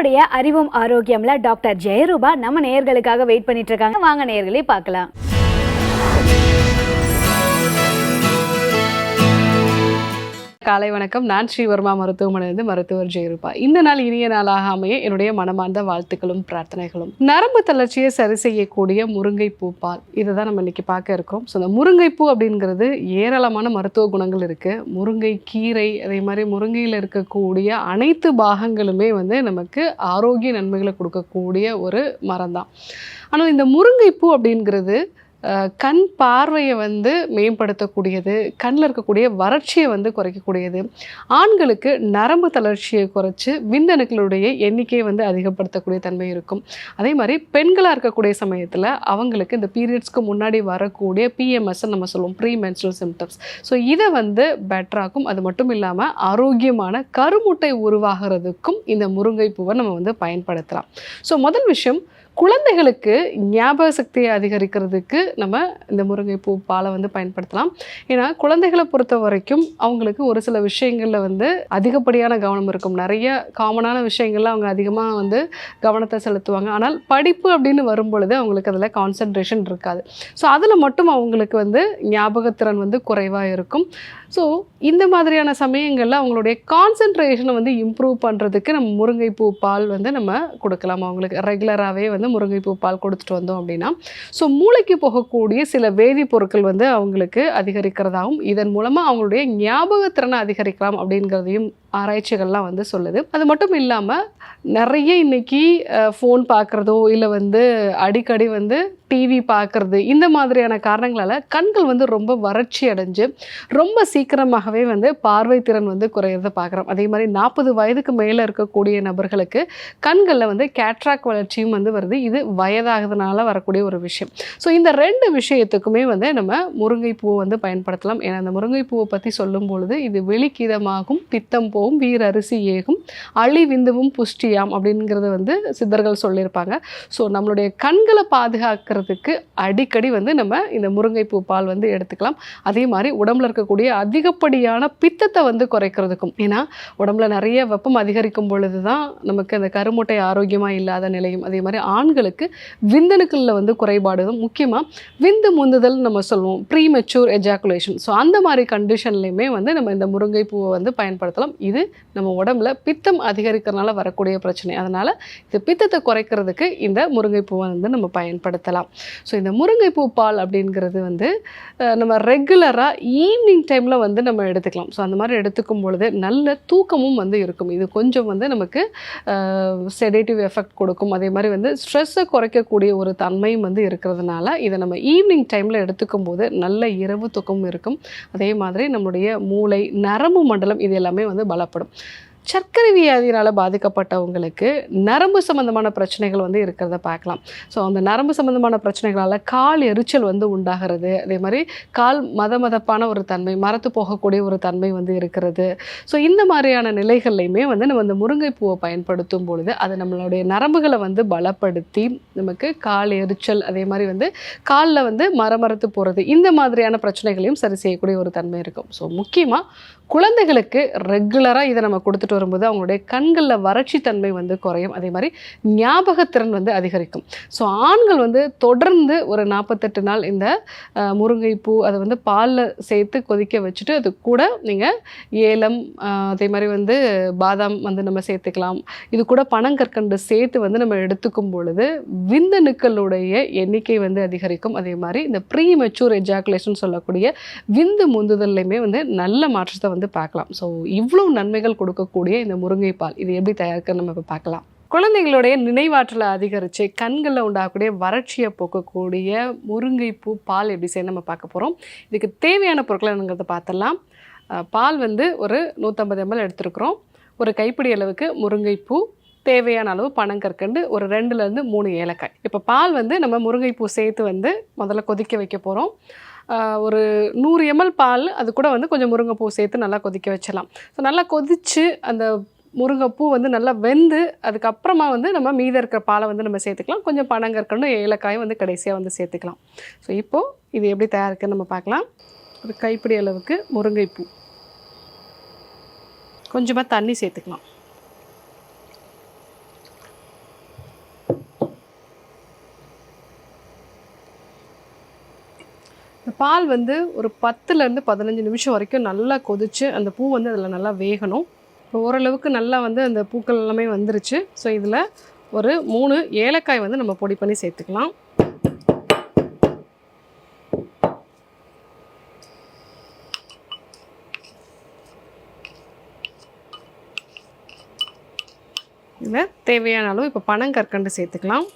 நம்மளுடைய அறிவும் ஆரோக்கியம்ல டாக்டர் ஜெயரூபா நம்ம நேயர்களுக்காக வெயிட் பண்ணிட்டு இருக்காங்க. வாங்க நேயர்களே பார்க்கலாம். காலை வணக்கம். நான் ஸ்ரீவர்மா மருத்துவமனையிலிருந்து மருத்துவர் ஜெயரூபா. இந்த நாள் இனிய நாளாக அமைய என்னுடைய மனமார்ந்த வாழ்த்துக்களும் பிரார்த்தனைகளும். நரம்பு தளர்ச்சியை சரி செய்யக்கூடிய முருங்கைப்பூ பால் இதை தான் நம்ம இன்னைக்கு பார்க்க இருக்கோம். ஸோ இந்த முருங்கைப்பூ அப்படிங்கிறது ஏராளமான மருத்துவ குணங்கள் இருக்கு. முருங்கை கீரை அதே மாதிரி முருங்கையில் இருக்கக்கூடிய அனைத்து பாகங்களுமே வந்து நமக்கு ஆரோக்கிய நன்மைகளை கொடுக்கக்கூடிய ஒரு மரம் தான் ஆனால் இந்த முருங்கைப்பூ அப்படிங்கிறது கண் பார்வையை வந்து மேம்படுத்தக்கூடியது கண்ணில் இருக்கக்கூடிய வறட்சியை வந்து குறைக்கக்கூடியது. ஆண்களுக்கு நரம்பு தளர்ச்சியை குறைச்சி விந்தணுக்களுடைய எண்ணிக்கையை வந்து அதிகப்படுத்தக்கூடிய தன்மை இருக்கும். அதே மாதிரி பெண்களாக இருக்கக்கூடிய சமயத்தில் அவங்களுக்கு இந்த பீரியட்ஸ்க்கு முன்னாடி வரக்கூடிய பிஎம்எஸ் நம்ம சொல்லுவோம் ப்ரீ மென்சுரல் சிம்டம்ஸ் ஸோ இதை வந்து பெட்டராக்கும் அது மட்டும் இல்லாமல் ஆரோக்கியமான கருமுட்டை உருவாகிறதுக்கும் இந்த முருங்கை பூவை நம்ம வந்து பயன்படுத்தலாம். ஸோ முதல் விஷயம் குழந்தைகளுக்கு ஞாபக சக்தியை அதிகரிக்கிறதுக்கு நம்ம இந்த முருங்கைப்பூ பாலை வந்து பயன்படுத்தலாம். ஏன்னா குழந்தைகளை பொறுத்த வரைக்கும் அவங்களுக்கு ஒரு சில விஷயங்களில் வந்து அதிகப்படியான கவனம் இருக்கும். நிறைய காமனான விஷயங்கள்ல அவங்க அதிகமாக வந்து கவனத்தை செலுத்துவாங்க. ஆனால் படிப்பு அப்படின்னு வரும்பொழுது அவங்களுக்கு அதில் கான்சன்ட்ரேஷன் இருக்காது. ஸோ அதில் மட்டும் அவங்களுக்கு வந்து ஞாபகத்திறன் வந்து குறைவாக இருக்கும். ஸோ இந்த மாதிரியான சமயங்களில் அவங்களுடைய கான்சன்ட்ரேஷனை வந்து இம்ப்ரூவ் பண்ணுறதுக்கு நம்ம முருங்கைப்பூ பால் வந்து நம்ம கொடுக்கலாம். அவங்களுக்கு ரெகுலராகவே வந்து முருங்கைப்பூ பால் கொடுத்துட்டு வந்தோம் அப்படின்னா ஸோ மூளைக்கு போகக்கூடிய சில வேதிப்பொருட்கள் வந்து அவங்களுக்கு அதிகரிக்கிறதாகவும் இதன் மூலமாக அவங்களுடைய ஞாபகத்திறனை அதிகரிக்கலாம் அப்படிங்கிறதையும் ஆராய்ச்சிகள்லாம் வந்து சொல்லுது. அது மட்டும் இல்லாமல் நிறைய இன்னைக்கு ஃபோன் பார்க்குறதோ இல்லை வந்து அடிக்கடி வந்து டிவி பார்க்குறது இந்த மாதிரியான காரணங்களால் கண்கள் வந்து ரொம்ப வறட்சி அடைஞ்சு ரொம்ப சீக்கிரமாகவே வந்து பார்வை திறன் வந்து குறையிறத பார்க்குறோம் அதே மாதிரி நாற்பது வயதுக்கு மேலே இருக்கக்கூடிய நபர்களுக்கு கண்களில் வந்து கேட்ராக் வளர்ச்சியும் வந்து வருது. இது வயதாகிறதுனால வரக்கூடிய ஒரு விஷயம். ஸோ இந்த ரெண்டு விஷயத்துக்குமே வந்து நம்ம முருங்கைப்பூவை வந்து பயன்படுத்தலாம். ஏன்னா அந்த முருங்கைப்பூவை பற்றி சொல்லும் பொழுது இது வெளிக்கிதமாகும் பித்தம் போகும் வீர அரிசி ஏகும் அழி விந்துவும் புஷ்டியாம் அப்படிங்கிறது வந்து சித்தர்கள் சொல்லியிருப்பாங்க. ஸோ நம்மளுடைய கண்களை பாதுகாக்கிறதுக்கு அடிக்கடி வந்து நம்ம இந்த முருங்கைப்பூ பால் வந்து எடுத்துக்கலாம். அதே மாதிரி உடம்புல இருக்கக்கூடிய அதிகப்படியான பித்தத்தை வந்து குறைக்கிறதுக்கும். ஏன்னா உடம்புல நிறைய வெப்பம் அதிகரிக்கும் பொழுது தான் நமக்கு அந்த கருமுட்டை ஆரோக்கியமாக இல்லாத நிலையும். அதே மாதிரி ஆண்களுக்கு விந்தணுக்களில் வந்து குறைபாடுதும் முக்கியமாக விந்து முந்துதல் நம்ம சொல்லுவோம். ப்ரீ மெச்சூர் எஜாகுலேஷன் ஸோ அந்த மாதிரி கண்டிஷன்லையுமே வந்து நம்ம இந்த முருங்கை பூவை வந்து பயன்படுத்தலாம். இது நம்ம உடம்புல பித்தம் அதிகரிக்கிறதுனால வரக்கூடிய பிரச்சனை. அதனால் இது பித்தத்தை குறைக்கிறதுக்கு இந்த முருங்கைப்பூவை வந்து நம்ம பயன்படுத்தலாம். ஸோ இந்த முருங்கைப்பூ பால் அப்படிங்கிறது வந்து நம்ம ரெகுலராக ஈவினிங் டைமில் வந்து நம்ம எடுத்துக்கலாம். ஸோ அந்த மாதிரி எடுத்துக்கும் பொழுது நல்ல தூக்கமும் வந்து இருக்கும். இது கொஞ்சம் வந்து நமக்கு செடேட்டிவ் எஃபெக்ட் கொடுக்கும். அதே மாதிரி வந்து ஸ்ட்ரெஸ்ஸை குறைக்கக்கூடிய ஒரு தன்மையும் வந்து இருக்கிறதுனால இதை நம்ம ஈவினிங் டைமில் எடுத்துக்கும் போது நல்ல இரவு தூக்கமும் இருக்கும். அதே மாதிரி நம்மளுடைய மூளை நரம்பு மண்டலம் இது எல்லாமே வந்து பல பலப்படும் சர்க்கரை வியாதியினால் பாதிக்கப்பட்டவங்களுக்கு நரம்பு சம்மந்தமான பிரச்சனைகள் வந்து இருக்கிறத பார்க்கலாம். ஸோ அந்த நரம்பு சம்மந்தமான பிரச்சனைகளால் கால் எரிச்சல் வந்து உண்டாகிறது. அதே மாதிரி கால் மத மதப்பான ஒரு தன்மை மரத்து போகக்கூடிய ஒரு தன்மை வந்து இருக்கிறது. ஸோ இந்த மாதிரியான நிலைகள்லையுமே வந்து நம்ம இந்த முருங்கைப்பூவை பயன்படுத்தும் பொழுது அது நம்மளுடைய நரம்புகளை வந்து பலப்படுத்தி நமக்கு கால் எரிச்சல் அதே மாதிரி வந்து காலில் வந்து மரமரத்து போகிறது இந்த மாதிரியான பிரச்சனைகளையும் சரி செய்யக்கூடிய ஒரு தன்மை இருக்கும். ஸோ முக்கியமாக குழந்தைகளுக்கு ரெகுலராக இதை நம்ம கொடுத்துட்டு வரும்போது அவங்களுடைய கண்களில் வறட்சி தன்மை வந்து குறையும். அதே மாதிரி ஞாபகத்திறன் வந்து அதிகரிக்கும். ஸோ ஆண்கள் வந்து தொடர்ந்து ஒரு நாற்பத்தெட்டு நாள் இந்த முருங்கைப்பூ அதை வந்து பாலில் சேர்த்து கொதிக்க வச்சுட்டு அது கூட நீங்கள் ஏலம் அதே மாதிரி வந்து பாதாம் வந்து நம்ம சேர்த்துக்கலாம். இது கூட பனங்கற்கண்டு சேர்த்து வந்து நம்ம எடுத்துக்கும் பொழுது விந்தணுக்களுடைய எண்ணிக்கை வந்து அதிகரிக்கும். அதே மாதிரி இந்த ப்ரீ மெச்சூர் எஜாகுலேஷன் சொல்லக்கூடிய விந்து முந்துதல்லையுமே வந்து நல்ல மாற்றத்தை வந்து பார்க்கலாம். ஸோ இவ்வளோ நன்மைகள் கொடுக்கக்கூடிய இந்த முருங்கை பால். இது எப்படி தயாரிக்க நம்ம இப்போ பார்க்கலாம். குழந்தைங்களுடைய நினைவாற்றலை அதிகரித்து கண்களில் உண்டாகக்கூடிய வறட்சியை போக்கக்கூடிய முருங்கைப்பூ பால் எப்படி செய்ய நம்ம பார்க்க போகிறோம் இதுக்கு தேவையான பொருட்களை என்னங்கிறத பார்த்துடலாம் பால் வந்து ஒரு நூற்றம்பது எம்எல் எடுத்துருக்குறோம். ஒரு கைப்பிடி அளவுக்கு முருங்கைப்பூ. தேவையான அளவு பனங்கற்கண்டு ஒரு ரெண்டுலேருந்து மூணு ஏலக்காய். இப்போ பால் வந்து நம்ம முருங்கைப்பூ சேர்த்து வந்து முதல்ல கொதிக்க வைக்க போகிறோம் ஒரு நூறு எம்எல் பால் அது கூட வந்து கொஞ்சம் முருங்கைப்பூ சேர்த்து நல்லா கொதிக்க வச்சிடலாம். ஸோ நல்லா கொதித்து அந்த முருங்கைப்பூ வந்து நல்லா வெந்து அதுக்கப்புறமா வந்து நம்ம மீத இருக்கிற பாலை வந்து நம்ம சேர்த்துக்கலாம். கொஞ்சம் பனங்கற்கண்டும் ஏலக்காயும் வந்து கடைசியாக வந்து சேர்த்துக்கலாம். ஸோ இப்போது இது எப்படி தயாரிக்குன்னு நம்ம பார்க்கலாம். ஒரு கைப்பிடி அளவுக்கு முருங்கைப்பூ. கொஞ்சமாக தண்ணி சேர்த்துக்கலாம். பால் வந்து ஒரு பத்துலேருந்து பதினஞ்சு நிமிஷம் வரைக்கும் நல்லா கொதிச்சு அந்த பூ வந்து அதில் நல்லா வேகணும். இப்போ ஓரளவுக்கு நல்லா வந்து அந்த பூக்கள் எல்லாமே வந்துருச்சு. ஸோ இதில் ஒரு மூணு ஏலக்காய் வந்து நம்ம பொடி பண்ணி சேர்த்துக்கலாம். இதில் தேவையான அளவு இப்போ பனங்கற்கண்டு சேர்த்துக்கலாம்.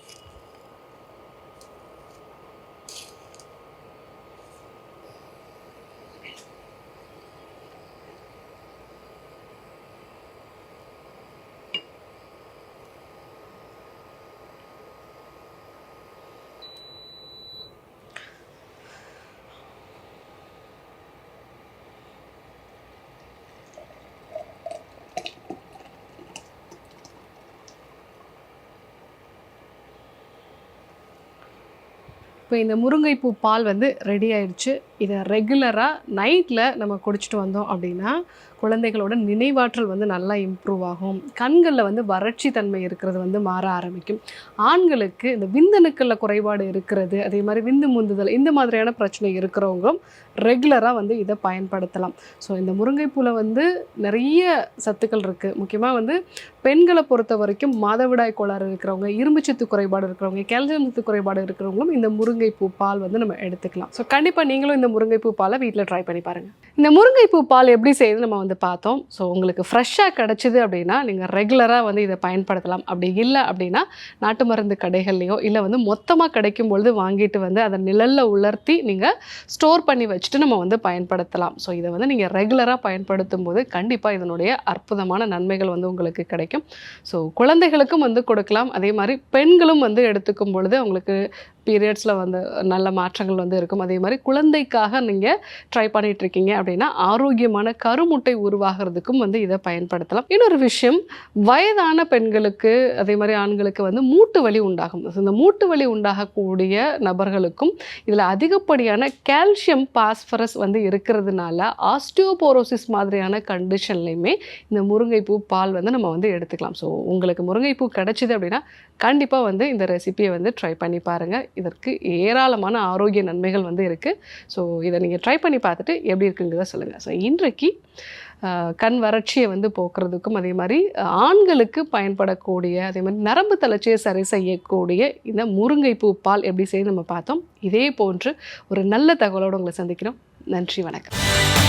இப்போ இந்த முருங்கைப்பூ பால் வந்து ரெடி ஆயிடுச்சு. இதை ரெகுலராக நைட்டில் நம்ம குடிச்சிட்டு வந்தோம் அப்படின்னா குழந்தைகளோட நினைவாற்றல் வந்து நல்லா இம்ப்ரூவ் ஆகும். கண்களில் வந்து வறட்சி தன்மை இருக்கிறது வந்து மாற ஆரம்பிக்கும். ஆண்களுக்கு இந்த விந்தணுக்களில் குறைபாடு இருக்கிறது அதே மாதிரி விந்து முந்துதல் இந்த மாதிரியான பிரச்சனை இருக்கிறவங்களும் ரெகுலராக வந்து இதை பயன்படுத்தலாம். ஸோ இந்த முருங்கைப்பூவில் வந்து நிறைய சத்துக்கள் இருக்குது முக்கியமாக வந்து பெண்களை பொறுத்த வரைக்கும் மாதவிடாய் கோளாறு இருக்கிறவங்க இரும்புச்சத்து குறைபாடு இருக்கிறவங்க கேல்சியம் சத்து குறைபாடு இருக்கிறவங்களும் இந்த முருங்கைப்பூ பால் வந்து நம்ம எடுத்துக்கலாம். ஸோ கண்டிப்பாக நீங்களும் இந்த முருங்கைப்பூ பாலை வீட்டில் ட்ரை பண்ணி பாருங்கள் இந்த முருங்கைப்பூ பால் எப்படி செய்யுது நம்ம வந்து பார்த்தோம். ஸோ உங்களுக்கு ஃப்ரெஷ்ஷாக கிடச்சிது அப்படின்னா நீங்கள் ரெகுலராக வந்து இதை பயன்படுத்தலாம். அப்படி இல்லை அப்படின்னா நாட்டு மருந்து கடைகள்லையோ இல்லை வந்து மொத்தமாக கிடைக்கும் பொழுது வாங்கிட்டு வந்து அதை நிழலில் உலர்த்தி நீங்கள் ஸ்டோர் பண்ணி வச்சுட்டு நம்ம வந்து பயன்படுத்தலாம். ஸோ இதை வந்து நீங்கள் ரெகுலராக பயன்படுத்தும் போது கண்டிப்பாக இதனுடைய அற்புதமான நன்மைகள் வந்து உங்களுக்கு கிடைக்கும். ஸோ குழந்தைகளுக்கும் வந்து கொடுக்கலாம். அதே மாதிரி பெண்களும் வந்து எடுத்துக்கும் பொழுது அவங்களுக்கு பீரியட்ஸில் வந்து நல்ல மாற்றங்கள் வந்து இருக்கும். அதே மாதிரி குழந்தைக்காக நீங்கள் ட்ரை பண்ணிகிட்டு இருக்கீங்க அப்படின்னா ஆரோக்கியமான கருமுட்டை உருவாகிறதுக்கும் வந்து இதை பயன்படுத்தலாம். இன்னொரு விஷயம் வயதான பெண்களுக்கு அதே மாதிரி ஆண்களுக்கு வந்து மூட்டு வலி உண்டாகும். இந்த மூட்டு வலி உண்டாகக்கூடிய நபர்களுக்கும் இதில் அதிகப்படியான கால்சியம் பாஸ்பரஸ் வந்து இருக்கிறதுனால ஆஸ்டியோபோரோசிஸ் மாதிரியான கண்டிஷன்லையுமே இந்த முருங்கைப்பூ பால் வந்து நம்ம வந்து எடுத்துக்கலாம். ஸோ உங்களுக்கு முருங்கைப்பூ கிடைச்சிது அப்படின்னா கண்டிப்பாக வந்து இந்த ரெசிபியை வந்து ட்ரை பண்ணி பாருங்கள் இதற்கு ஏராளமான ஆரோக்கிய நன்மைகள் வந்து இருக்குது ஸோ இதை நீங்கள் ட்ரை பண்ணி பார்த்துட்டு எப்படி இருக்குங்கிறத சொல்லுங்கள் ஸோ இன்றைக்கு கண் வறட்சியை வந்து போக்குறதுக்கும் அதே மாதிரி ஆண்களுக்கு பயன்படக்கூடிய அதே மாதிரி நரம்பு தளர்ச்சியை சரி செய்யக்கூடிய இந்த முருங்கைப்பூ பால் எப்படி செய்ய நம்ம பார்த்தோம். இதே போன்று ஒரு நல்ல தகவலோடு உங்களை சந்திக்கிறோம். நன்றி வணக்கம்.